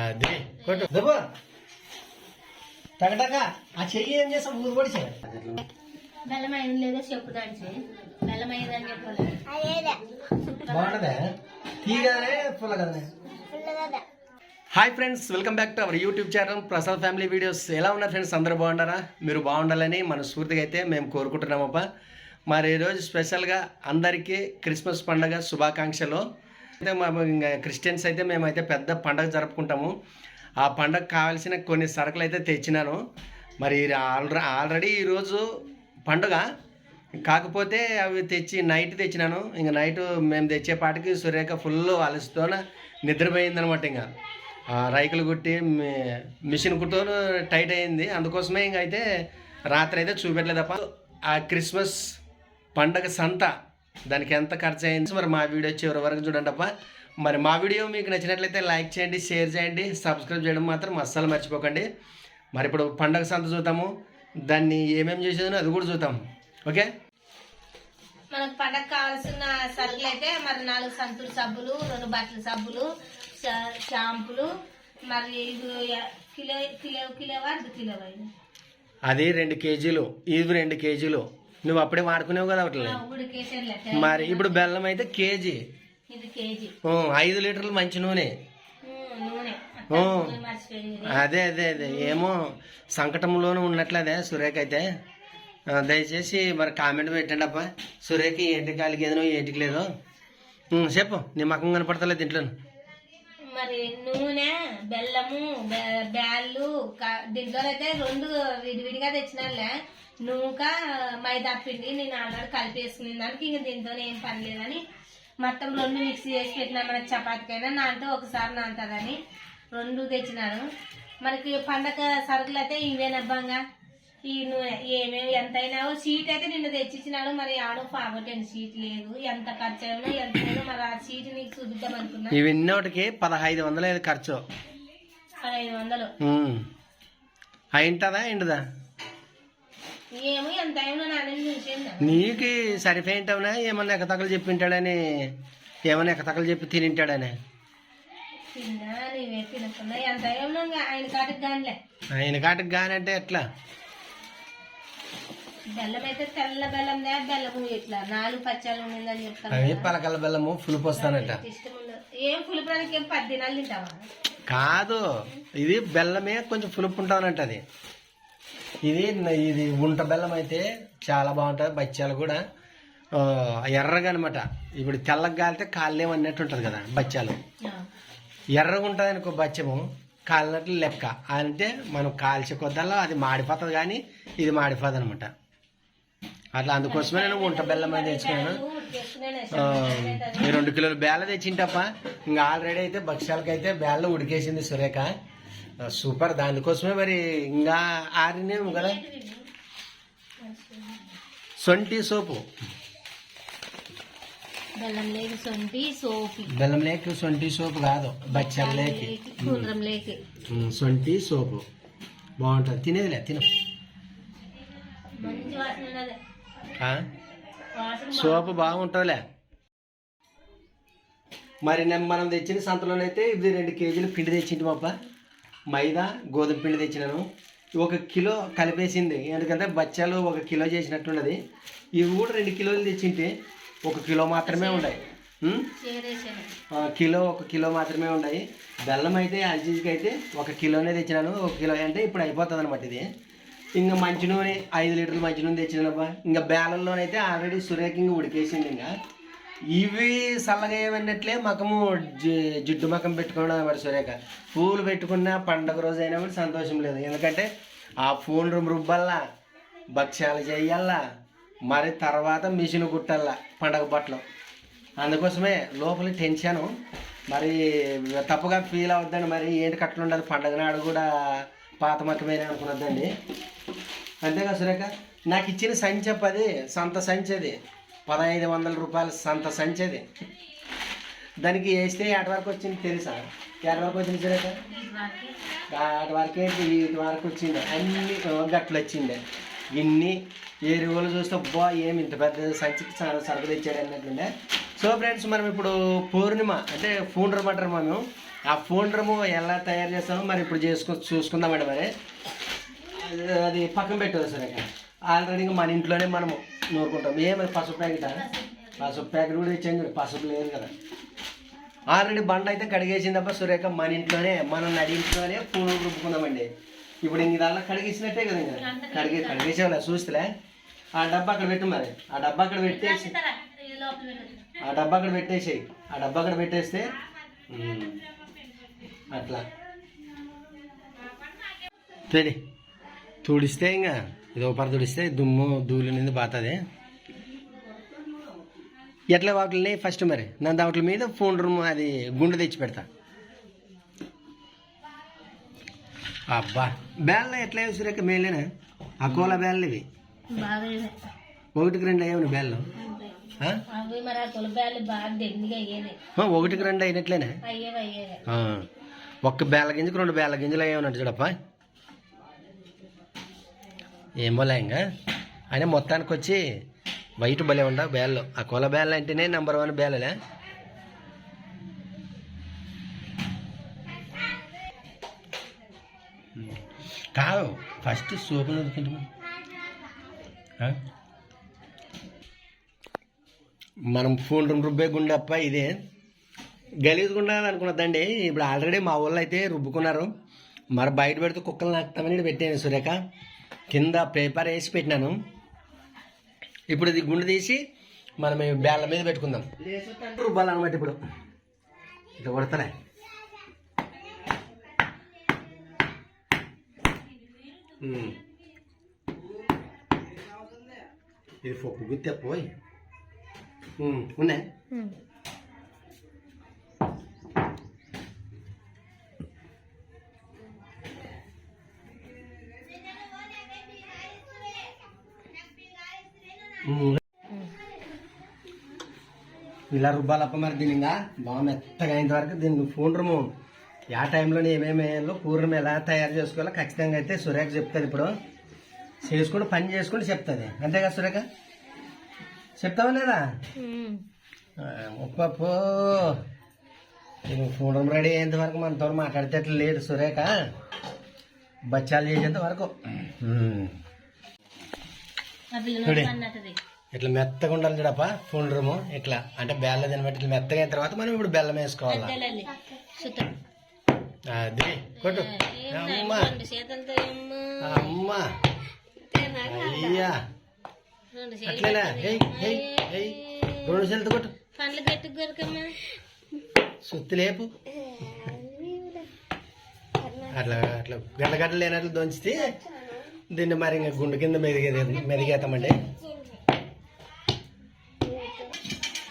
అది కొట్టు. దెబ్బ. ఆ చెయ్యి ఏం చేస్తాం ఊరు పడిచా బెల్లం అయింది లేదో బాగుంటదా? పుల్ల hi friends welcome back to our YouTube channel Prasad family videos ఎలా ఉన్నారు ఫ్రెండ్స్ అందరూ బాగున్నారా? మీరు బాగుండాలని మనస్ఫూర్తిగా అయితే మేము కోరుకుంటున్నామప్ప మరి ఈరోజు స్పెషల్గా అందరికీ క్రిస్మస్ పండగ శుభాకాంక్షలు. అయితే మా ఇంకా క్రిస్టియన్స్ అయితే మేమైతే పెద్ద పండగ జరుపుకుంటాము. ఆ పండగ కావాల్సిన కొన్ని సరుకులు అయితే తెచ్చినాను. మరి ఆల్రెడీ ఆల్రెడీ ఈరోజు పండుగ. కాకపోతే అవి తెచ్చి నైట్ తెచ్చినాను. ఇంకా నైట్ మేము తెచ్చేపాటికి సురేఖ ఫుల్ అలసితో నిద్రపోయిందనమాట ఇంకా. ఆ రైకులు కుట్టి మిషన్ కుట్టో టైట్ అయింది. అందుకోసమే ఇంక అయితే రాత్రి అయితే చూపెట్టలేదు తప్ప ఆ క్రిస్మస్ పండగ సంత దానికి ఎంత ఖర్చు అయింది? మరి మా వీడియో చివరి వరకు చూడండి అప్ప మరి మా వీడియో మీకు నచ్చినట్లయితే లైక్ చేయండి షేర్ చేయండి సబ్స్క్రైబ్ చేయడం మాత్రం అస్సలు మర్చిపోకండి. మరి ఇప్పుడు పండగ సంత చూద్దాము. దాన్ని ఏమేమి చేసేదో అది కూడా చూద్దాం. ఓకే? మనకు పండగ కావాల్సిన సరుకులు అయితే మరి నాలుగు సంతులు సబ్బులు రెండు బట్టల సబ్బులు షాంపులు మరి కిలో కిలో కిలోవా అర్ధ ఇది అది రెండు కేజీలు ఇది రెండు కేజీలు. నువ్వు అప్పుడే వాడుకునేవు కదా అట్లా మరి ఇప్పుడు బెల్లం అయితే కేజీ. ఐదు లీటర్లు మంచి నూనె. అదే అదే అదే. ఏమో సంకటంలోనూ ఉన్నట్లదే సురేఖ అయితే. దయచేసి మరి కామెంట్ పెట్టండి అప్ప సురేఖ ఏంటి కాలికి ఏదో ఏంటికి లేదో. చెప్పు. నీ మకం కనపడతలేదు దీంట్లో మరి నూనె బెల్లము బ్యాళ్ళు దీంట్లో అయితే రెండు విడివిడిగా తెచ్చినాలే నూక మైదా పిండి నేను ఆల్రెడీ కలిపి వేసుకునే దానికి ఇంక దీంతో ఏం పని లేదని మొత్తం రెండు మిక్స్ చేసి పెట్టినా మనకి చపాతీకైనా. నాంటే ఒకసారి నాంతదని రెండు తెచ్చినాను. మనకి పండగ సరుకులు అయితే ఇవేనబ్బంగా. ఈ నూనె ఏమేమి ఎంత అయినా సీట్ అయితే నిన్న తెచ్చిచ్చినాడు మరి ఆడో పాగొట్టండి సీట్ లేదు. ఎంత ఖర్చు అయినా ఎంత అయినా మరి ఆ సీట్ నీకు చూద్దాం అనుకున్నా. ఇవన్నోటికి పదహైదు వందలు ఖర్చు. పదహైదు వందలు. అయింటదా ఎండుదా నీకు సరిపోయింటావునా? ఏమన్నా ఎకతకలు చెప్పింటాడని? ఏమన్నా ఎకతకలు చెప్పి తినింటాడని? ఆయన కాటికి కానంటే ఎట్లా? బెల్లం అయితే తెల్ల బెల్లం దే బెల్లం ఇట్లా నాలుగు పచ్చాలు ఉండిందని చెప్తాను అవి పలకల బెల్లము పులుపు వస్తానట. ఇష్టం ఉండదు. ఏం పులిపురానికి ఏం పది దినాలు తింటావా? కాదు ఇది బెల్లమే కొంచెం పులుపు ఉంటానంట అది ఇది ఇది ఉంట బెల్లం అయితే చాలా బాగుంటుంది బచ్చాలు కూడా. ఎర్రగా అనమాట ఇప్పుడు తెల్లగా కాలితే కాళ్ళేం అన్నట్టు ఉంటుంది కదా బచ్చాలు. ఎర్రగా ఉంటుంది అనుకో బచ్చము కాలినట్లు లెక్క. అంటే మనం కాల్చే కొద్దల్లా అది మాడిపోతుంది కానీ ఇది మాడిపోదు అనమాట అట్లా అందుకోసమే నేను ఉంట బెల్లం అనేది తెచ్చుకున్నాను. రెండు కిలోలు బేళ్ళ తెచ్చింటప్ప ఇంకా ఆల్రెడీ అయితే భక్ష్యాలకైతే బేళ్ళ ఉడికేసింది సురేఖ. సూపర్. దానికోసమే మరి ఇంకా ఆరినేమో కదా సొంటి సోపు. బెల్లం లేకి సొంటి సోపి. బెల్లం లేకి సొంటి సోపు కాదు. బచ్చాల లేకి. సొంటి సోపు. బాగుంటుంది. తినేదిలే తిను. సోపు బాగుంటుందిలే. మరి నేను మనం తెచ్చిన సంతలోనైతే ఇది రెండు కేజీలు పిండి తెచ్చింటి పాప మైదా గోధుమ పిండి తెచ్చినాను. ఒక కిలో కలిపేసింది. ఎందుకంటే బచ్చాలు ఒక కిలో చేసినట్టున్నది. ఇవి కూడా రెండు కిలోలు తెచ్చింటే ఒక కిలో మాత్రమే ఉన్నాయి కిలో ఒక కిలో మాత్రమే ఉన్నాయి బెల్లం అయితే అల్చీజ్కి అయితే ఒక కిలోనే తెచ్చినాను. ఒక కిలో అంటే ఇప్పుడు అయిపోతుంది అనమాట ఇది. ఇంకా మంచి నూనె ఐదు లీటర్లు మంచి నూనె తెచ్చినానబ్బా. ఇంకా బేలల్లోనైతే ఆల్రెడీ సురేఖంగా ఉడికేసింది ఇంకా. ఇవి చల్లగా ఏమన్నట్లే మకము జి- జిడ్డు మకం పెట్టుకోవడం మరి సురేఖ. పూలు పెట్టుకున్న పండగ రోజు అయినా కూడా సంతోషం లేదు. ఎందుకంటే ఆ పూలు రుమ్ రుబ్బల్లా భక్ష్యాలు చేయాలా మరి తర్వాత మిషన్ కుట్టల్లా పండగ బట్టలు. అందుకోసమే లోపల టెన్షన్. మరి తప్పుగా ఫీల్ అవుద్దండి మరి ఏంటి కట్టలు ఉండదు. పండగ నాడు కూడా పాత మక్కమేనే అనుకున్నదండి అంతేగా సురేఖ? నాకు ఇచ్చిన సంచి అది సంత సంచి అది. పదహైదు వందల రూపాయలు సంత సంచది. దానికి వేస్తే ఎటు వరకు వచ్చింది తెలుసా? ఎటు వరకు వచ్చింది సురేఖ అటు వరకే ఇటు వరకు వచ్చింది. అన్ని గట్లు వచ్చింది. ఇన్ని ఎరువులు చూస్తే బా ఏమి ఇంత పెద్ద సంచికి సరుకు తెచ్చాడు అన్నట్లుండే. సో ఫ్రెండ్స్ మనం ఇప్పుడు పూర్ణిమ అంటే ఫూండ్రమ్ అంటారు మనం ఆ ఫూండ్రము ఎలా తయారు చేస్తామో మరి ఇప్పుడు చేసుకు చూసుకుందామండి మరి. అది- పక్కన పెట్టదు సరే ఆల్రెడీ మన ఇంట్లోనే మనము నూరుకుంటాం. ఏమది పసుపు ప్యాకెట్? పసుపు ప్యాకెట్ కూడా ఇచ్చాను పసుపు లేదు కదా. ఆల్రెడీ బండ అయితే కడిగేసింది తప్ప సురేఖ మన ఇంట్లోనే మన నడి పూలు రుబ్బుకుందామండి. ఇప్పుడు ఇంక ఇదల్లా కడిగేసినట్టే కదా ఇంకా. కడిగే కడిగేసేవాళ్ళ చూస్తలే ఆ డబ్బా అక్కడ పెట్టు మరి. ఆ డబ్బా అక్కడ పెట్టేసి ఆ డబ్బా అక్కడ పెట్టేసేయి. ఆ డబ్బా అక్కడ పెట్టేస్తే అట్లా. సరే తుడిస్తే ఇంకా ఇది పర తుడిస్తే దుమ్ము ధూళి నింది పోతుంది. ఎట్లా వాటిని ఫస్ట్ మరి నా దాంట్ల మీద ఫోన్ రూమ్ అది గుండె తెచ్చి పెడతా. అబ్బా బేళ్ళ ఎట్లా సురేఖ? మేలేనా? అకోలా బేళ్ళు ఇవి. ఒకటికి రెండు అయ్యావు బేళ్ళు. ఆ? ఆ ఆ, ఒకటికి రెండు అయినట్లేనా? అయ్యేవి అయ్యేవి ఆ, ఒక్క బేల గింజకు రెండు బేల గింజలు అయ్యామన్నట్టు చూడప్ప. ఏం బోలే ఇంకా. అయినా మొత్తానికి వచ్చి వైట్ భలే ఉండవు బేళ్ళు ఆ కుల బేళ్ళ అంటేనే నెంబర్ వన్ బేలలే కాదు ఫస్ట్ సూపర్ మనం ఫోన్ రూమ్ రుబ్బే గుండప్ప ఇదే. గలీజ్ గుండాలి అనుకున్నదండి ఇప్పుడు ఆల్రెడీ మా ఊళ్ళో అయితే రుబ్బుకున్నారు. మరి బయట పెడితే కుక్కలు నాకుతామని పెట్టాను సురేఖ. కింద పేపర్ వేసి పెట్టినాను. ఇప్పుడు ఇది గుండె తీసి మనం బ్యాళ్ళ మీద పెట్టుకుందాం. రుబ్బాలన్నమాట ఇప్పుడు. ఇట్లా కొడతలే. ఇది పప్పు గుత్తే పోయి. ఉన్నాయి? ఇలా రుబ్బాలప్ప మరి దీని ఇంకా బాగా మెత్తగా అయిన వరకు దీన్ని ఫోన్ రూము ఆ టైంలో ఏమేమి వేయాలో కూరను ఎలా తయారు చేసుకోవాలో ఖచ్చితంగా అయితే సురేఖ చెప్తుంది ఇప్పుడు. చేసుకుని పని చేసుకుని చెప్తుంది. అంతే కదా సురేఖ? చెప్తావా లేదా? ఒప్పో ఫోన్ రూమ్ రెడీ అయ్యేంత వరకు మనతో మాట్లాడితే లేదు సురేఖ. బచ్చాలు చేసేంత వరకు. ఇట్లా మెత్తగా ఉండాలి చూడప్ప ఫోన్ రూమ్ ఇట్లా అంటే బెల్లం తినబట్టి ఇట్లా మెత్తగా అయిన తర్వాత మనం ఇప్పుడు బెల్లం వేసుకోవాలి? అది కొట్టు. అమ్మా. అమ్మా. అయ్యా. అట్లేనా రెండు చేతులతో కొట్టు. సుత్తి లేపు. అట్లా అట్లా గడ్డ గడ్డ లేనట్లు దొంచితే దీన్ని మరి ఇంకా గుండె కింద మెదిగే మెదిగేతామండి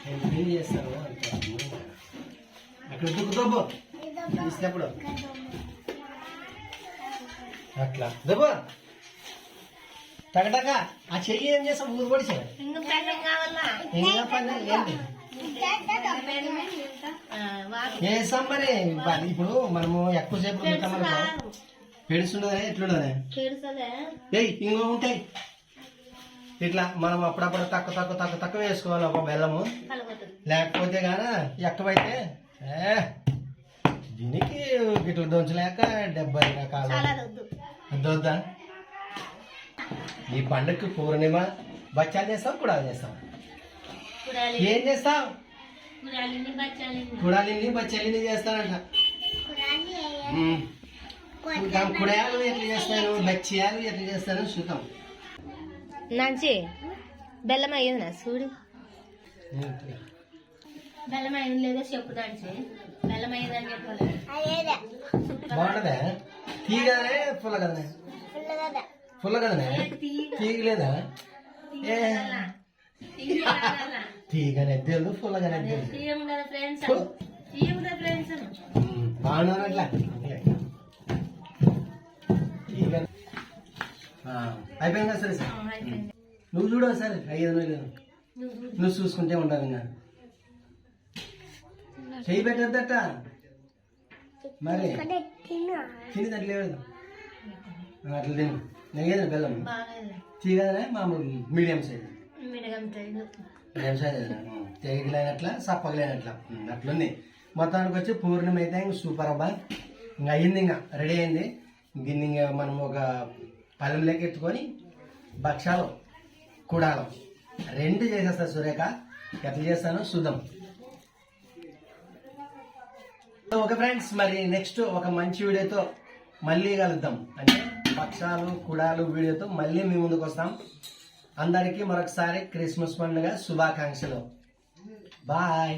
ఏం చేస్తారు అంటే అక్కడ తీసినప్పుడు. అట్లా. దబ్బు. టగటక ఆ చెయ్యి ఏం చేస్తాం ఊరు ఇంకా పని ఏంటి? చేస్తాం మరి. ఇప్పుడు మనము ఎక్కువసేపు ఎట్లుండదా పెడుతుందా ఏయ్ ఇంకో ఉంటాయి. ఇట్లా మనం అప్పుడప్పుడు తక్కువ తక్కువ తక్కువ తక్కువ వేసుకోవాలి ఒక బెల్లము. లేకపోతే గాన ఎక్కువైతే ఏ దీనికి ఇట్లా దొంచలేక డెబ్బై రకాలు. వద్దు ఈ పండుగకి పూర్ణిమ బచ్చాలు చేస్తాం కుడాలు చేస్తాం ఏం చేస్తాం కుడాలిని బచ్చాలిని. చేస్తానంట కుడాలు ఎట్లా చేస్తాను బచ్చియాలు ఎట్లా చేస్తాను చూద్దాం. నంచి బెల్లం అయ్యింది నా చూడు బెల్లం అయింది లేదో చెప్పు. దంచి బెల్లం పుల్ల పుల్ల తీగలేదా తీగనే పుల్లగానే బాగున్నాను అట్లా తీగ ఆ, అయిపోయిందా సరే సార్? నువ్వు చూడు సరే అయ్యేదో లేదు నువ్వు చూసుకుంటే ఉండాలి ఇంకా. చెయ్యి పెట్టద్దట. మరి తిని. అట్లా లేదు. అట్లా తిను. నెయ్యేది బెల్లం. తీగదనే మామూలు మీడియం సైజ్. Medium size. తెగలేనట్లా సప్పగలేనట్లా. అట్లుంది. మొత్తానికి వచ్చి పూర్ణిమ అయితే ఇంక సూపర్ అబ్బా. ఇంకా అయ్యింది ఇంకా రెడీ అయింది దీన్ని ఇంకా మనం ఒక పళ్ళు ఎత్తుకొని భక్షాలు కుడాలం రెండు చేసేస్తాను సురేఖ. ఎట్లా చేస్తాను చూద్దాం. ఓకే ఫ్రెండ్స్ మరి నెక్స్ట్ ఒక మంచి వీడియోతో మళ్ళీ కలుద్దాం. అంటే పక్షాలు కుడాలు వీడియోతో మళ్ళీ మీ ముందుకు వస్తాం. అందరికీ మరొకసారి క్రిస్మస్ పండుగ శుభాకాంక్షలు. బాయ్.